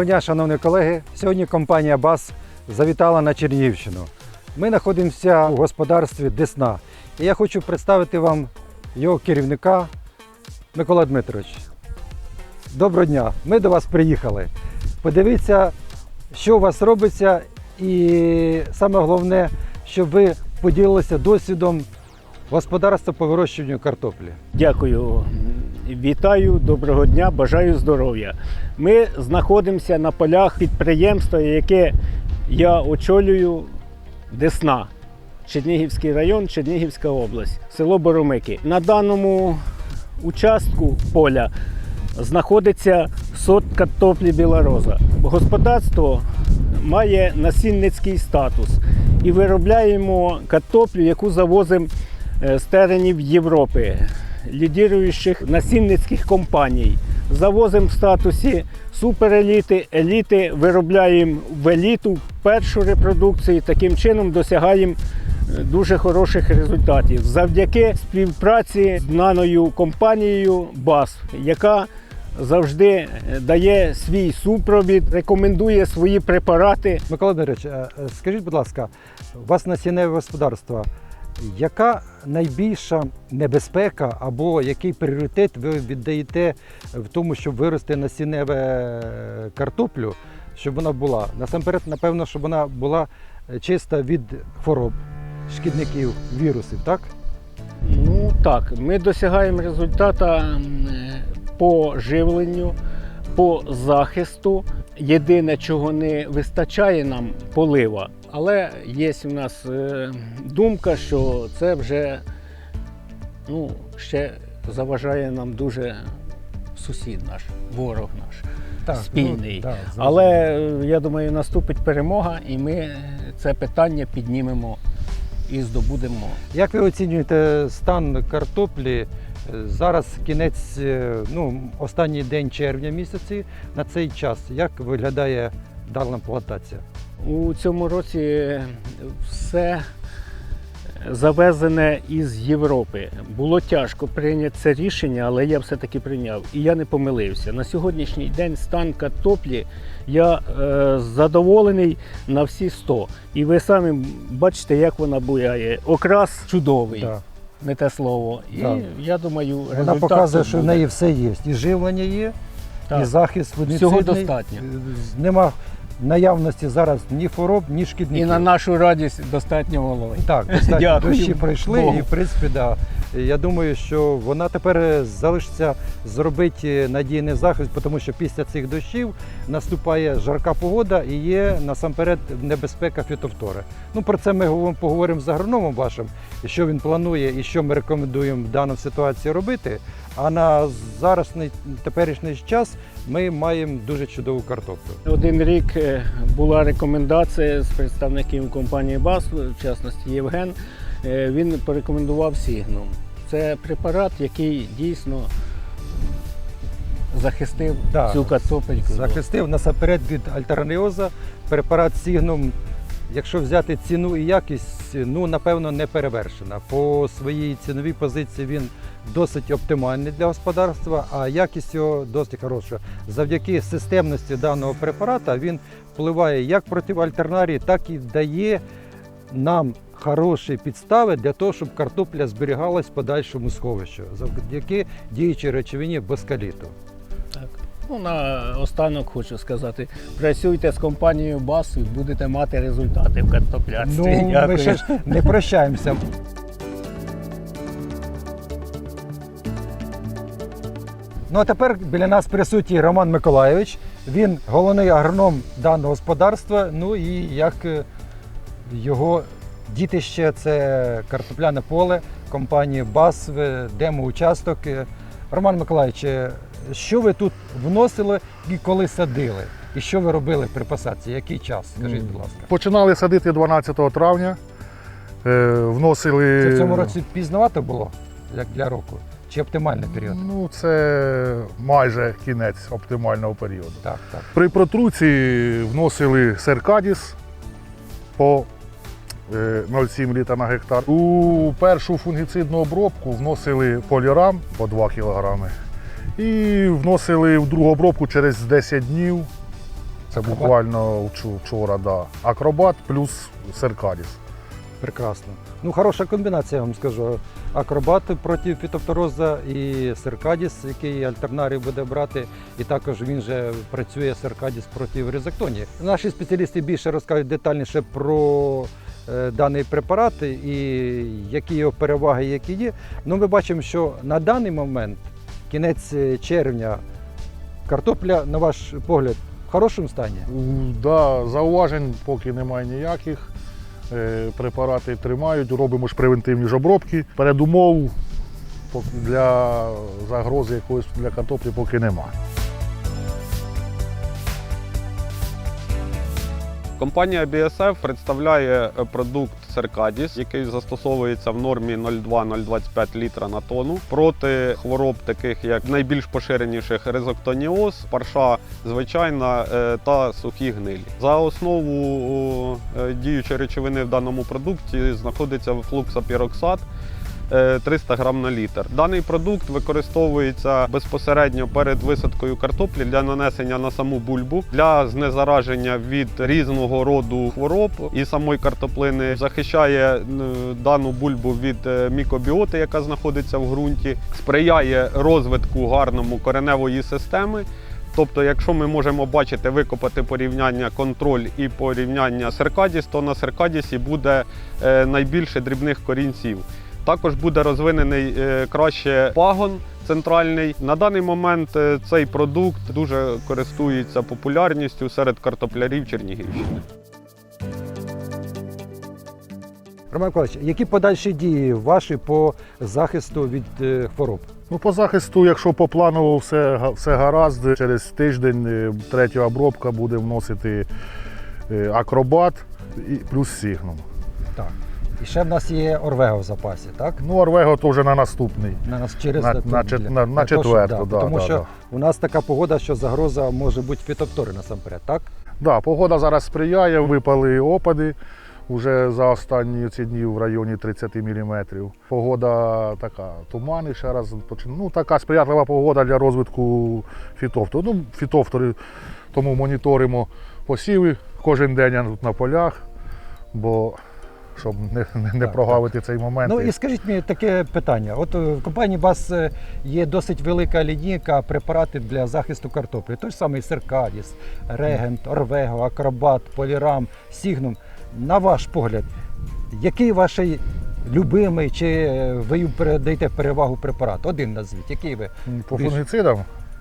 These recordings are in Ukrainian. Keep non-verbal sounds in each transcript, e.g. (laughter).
Доброго дня, шановні колеги. Сьогодні компанія БАС завітала на Чернігівщину. Ми знаходимося у господарстві Десна. І я хочу представити вам його керівника Микола Дмитрович. Доброго дня! Ми до вас приїхали. Подивіться, що у вас робиться, і саме головне, щоб ви поділилися досвідом господарства по вирощуванню картоплі. Дякую. Вітаю, доброго дня, бажаю здоров'я. Ми знаходимося на полях підприємства, яке я очолюю Десна, Чернігівський район, Чернігівська область, село Боромики. На даному участку поля знаходиться сот картоплі білороза. Господарство має насінницький статус і виробляємо картоплю, яку завозимо е, з теренів Європи, лідіруючих насінницьких компаній. Завозимо в статусі супереліти, еліти, виробляємо в еліту першу репродукцію. Таким чином досягаємо е, дуже хороших результатів завдяки співпраці з наною компанією БАС, яка завжди е, дає свій супровід, рекомендує свої препарати. Микола е, е, скажіть, будь ласка, у вас насінневе господарство. Яка найбільша небезпека або який пріоритет ви віддаєте в тому, щоб вирости насінневе е, картоплю, щоб вона була? Насамперед, напевно, щоб вона була е, чиста від хвороб, шкідників, вірусів, так? Ну так, ми досягаємо результату по живленню, по захисту. Єдине, чого не вистачає нам полива. Але є у нас е, думка, що це вже ну, ще заважає нам дуже сусід наш, ворог наш. так Спільний. да, Але е, я думаю, наступить перемога, і ми це питання піднімемо і здобудемо Як ви оцінюєте стан картоплі? Зараз кінець, е, ну, останній день червня місяці на цей час. Як виглядає дана плантація? У цьому році все завезене із Європи. Було тяжко прийняти це рішення, але я все-таки прийняв. І я не помилився. На сьогоднішній день стан картоплі я е, задоволений на всі 100. І ви самі бачите, як вона буяє. Окрас чудовий, Да. Не те слово. І Да. я думаю, Вона результат показує, тут що в буде. неї все є. І живлення є, Так. і захист Всього фунгіцидний. достатньо. Нема наявності зараз ні хвороб, ні шкідників. І на нашу радість достатньо вологи. Так, достатньо (laughs) Дякую дощі пройшли, Богу. і в принципі, да. Я думаю, що вона тепер залишиться зробити надійний захист, тому що після цих дощів наступає жарка погода і є насамперед небезпека фітофтори. Ну про це ми поговоримо з агрономом вашим, що він планує і що ми рекомендуємо в даній ситуації робити. А на заросний теперішній час ми маємо дуже чудову картоплю. Один рік е, була рекомендація з представників компанії БАС, в частності Євген. Е, Він порекомендував Сігнум. Це препарат, який дійсно захистив Да, цю картопельку. Захистив насамперед від альтераніоза. Препарат Сігнум, якщо взяти ціну і якість, ну напевно не перевершена. По своїй ціновій позиції він досить оптимальний для господарства, а якість його досить хороша. Завдяки системності даного препарата він впливає як проти альтернарії, так і дає нам хороші підстави для того, щоб картопля зберігалась в подальшому сховищі, завдяки діючій речовині боскаліту. Так. Ну, на останок хочу сказати: працюйте з компанією БАС і будете мати результати в картоплярстві. Ну, ми ще ж не прощаємося. Ну а тепер біля нас присутній Роман Миколайович. Він головний агроном даного господарства. Ну і як е, його дітище це картопляне поле компанії БАС, демо-участок. Е, Роман Миколайович, е, що ви тут вносили і коли садили? І що ви робили при посадці? Який час? Скажіть, будь ласка. Починали садити 12 травня. Е, вносили. Це в цьому році пізновато було, як для року? Чи оптимальний період? Ну, це майже кінець оптимального періоду. Так, так. При протруці вносили серкадіс по 0,7 літра на гектар. У першу фунгіцидну обробку вносили полірам по 2 кг. І вносили в другу обробку через 10 днів Це Акробат? буквально вчора, да. Акробат плюс Серкадіс. Прекрасно. Ну, хороша комбінація, я вам скажу. Акробат проти фітофтороза і Серкадіс, який альтернарій буде брати, і також він же працює Серкадіс проти ризоктонії. Наші спеціалісти більше розкажуть детальніше про е, даний препарат і які його переваги, які є. Ну, ми бачимо, що на даний момент, кінець е, червня, картопля, на ваш погляд, в хорошому стані. Да, зауважень поки немає ніяких. Е, Препарати тримають, робимо ж превентивні ж обробки. Передумов для загрози якоїсь для картоплі поки немає. Компанія BSF представляє е, продукт Cercadis, який застосовується в нормі 0,2-0,25 літра на тонну проти хвороб, таких як найбільш поширеніших ризоктоніоз, парша звичайна е, та сухі гнилі. За основу е, діючої речовини в даному продукті знаходиться флуксапіроксат. Е, 300 грам на літр. Даний продукт використовується безпосередньо перед висадкою картоплі для нанесення на саму бульбу, для знезараження від різного роду хвороб і самої картоплини захищає е, дану бульбу від е, мікобіоти, яка знаходиться в ґрунті, сприяє розвитку гарному кореневої системи. Тобто, якщо ми можемо бачити, викопати порівняння контроль і порівняння серкадіс, то на серкадісі буде е, найбільше дрібних корінців. Також буде розвинений е, краще пагон центральний. На даний момент е, цей продукт дуже користується популярністю серед картоплярів Чернігівщини. Роман Миколаївич, які подальші дії ваші по захисту від е, хвороб? Ну, по захисту, якщо по плану все, все гаразд, через тиждень третя обробка буде вносити акробат і плюс сігнум. Так. І ще в нас є Орвего в запасі, так? Ну, Орвего то вже на наступний. На нас через На- на на- на щоб- четверту, да, тому да, що да. у нас така погода, що загроза може бути фітофтори насамперед, так? Да, погода зараз сприяє, випали опади. Уже за останні ці дні в районі 30 мм. Погода така, тумани ще раз Ну, така сприятлива погода для розвитку фітофтору. Ну, фітофтори, тому моніторимо посіви кожен день тут на полях, бо щоб не, не, не Так, прогавити цей момент. Ну і скажіть мені таке питання. От е, в компанії у вас е, є досить велика лінійка препаратів для захисту картоплі. Той ж самий Серкадіс, Регент, Орвего, Акробат, Полірам, Сігнум. На ваш погляд, який ваш любимий, чи е, ви передаєте перевагу препарат? Один назвіть, який ви? По фунгіцидам,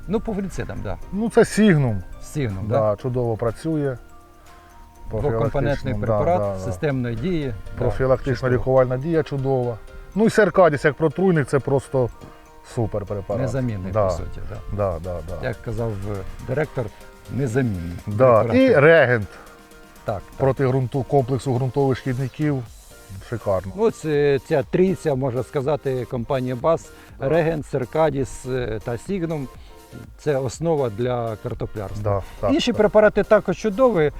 Ну, по фунгіцидам, так. Да. ну це сігнум. Сігнум, Да, да? чудово працює. Двокомпонентний препарат да, да, да. дії. Профілактична чудово. лікувальна дія чудова. Ну і серкадіс як протруйник це просто супер препарат. Незамінний, да, по суті. Да. Да, да, да. Як казав е, директор, незамінний. Да. І регент Так, так. проти ґрунту, комплексу ґрунтових шкідників. Шикарно. Ну, це, ця трійця, можна сказати, компанії БАС, Реген, Серкадіс е, та Сігнум. Це основа для картоплярства. Да, так, Інші так. препарати також чудові,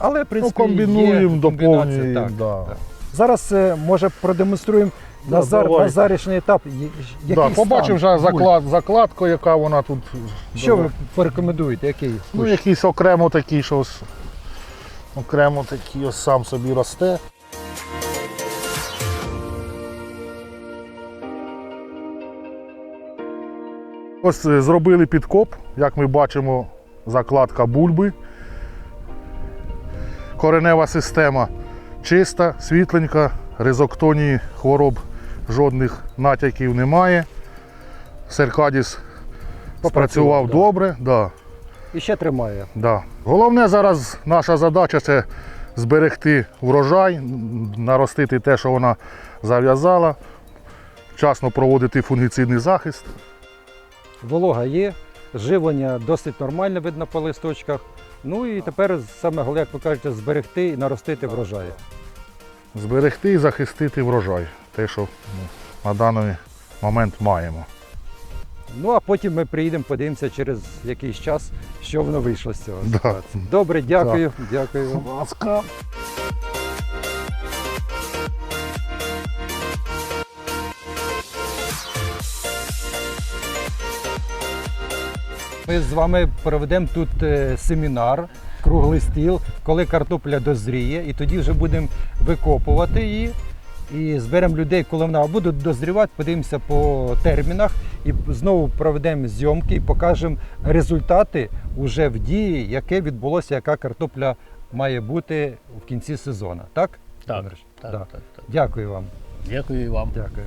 але в Ну, комбінуємо, є доповнюємо. так, Да. так. Зараз е, може продемонструємо Да, Назар, давайте. назарічний етап. Який Да, побачив вже заклад, закладку, яка вона тут. Що ви порекомендуєте? Який? Ну, кущ? якийсь окремо такий, що ось, окремо такий ось сам собі росте. Ось е, зробили підкоп, як ми бачимо, закладка бульби. Коренева система чиста, світленька, ризоктонії хвороб жодних натяків немає. Серкадіс спрацював да. добре. Да. І ще тримає. Да. Головне зараз наша задача це зберегти врожай, наростити те, що вона зав'язала, вчасно проводити фунгіцидний захист. Волога є, живлення досить нормальне видно по листочках. Ну і тепер саме головне, як ви кажете, зберегти і наростити врожай. Зберегти і захистити врожай. Те, що ну, на даний момент маємо. Ну а потім ми приїдемо, подивимося через якийсь час, що воно вийшло з цього. Да. Добре, дякую. Дякую. вам. ласка. Ми з вами проведемо тут е, семінар круглий стіл, коли картопля дозріє, і тоді вже будемо викопувати її. І зберемо людей, коли вона буде дозрівати, подивимося по термінах і знову проведемо зйомки і покажемо результати уже в дії, яке відбулося, яка картопля має бути в кінці сезону. Так? Так, так, Да. так, так. Дякую вам. Дякую і вам. Дякую.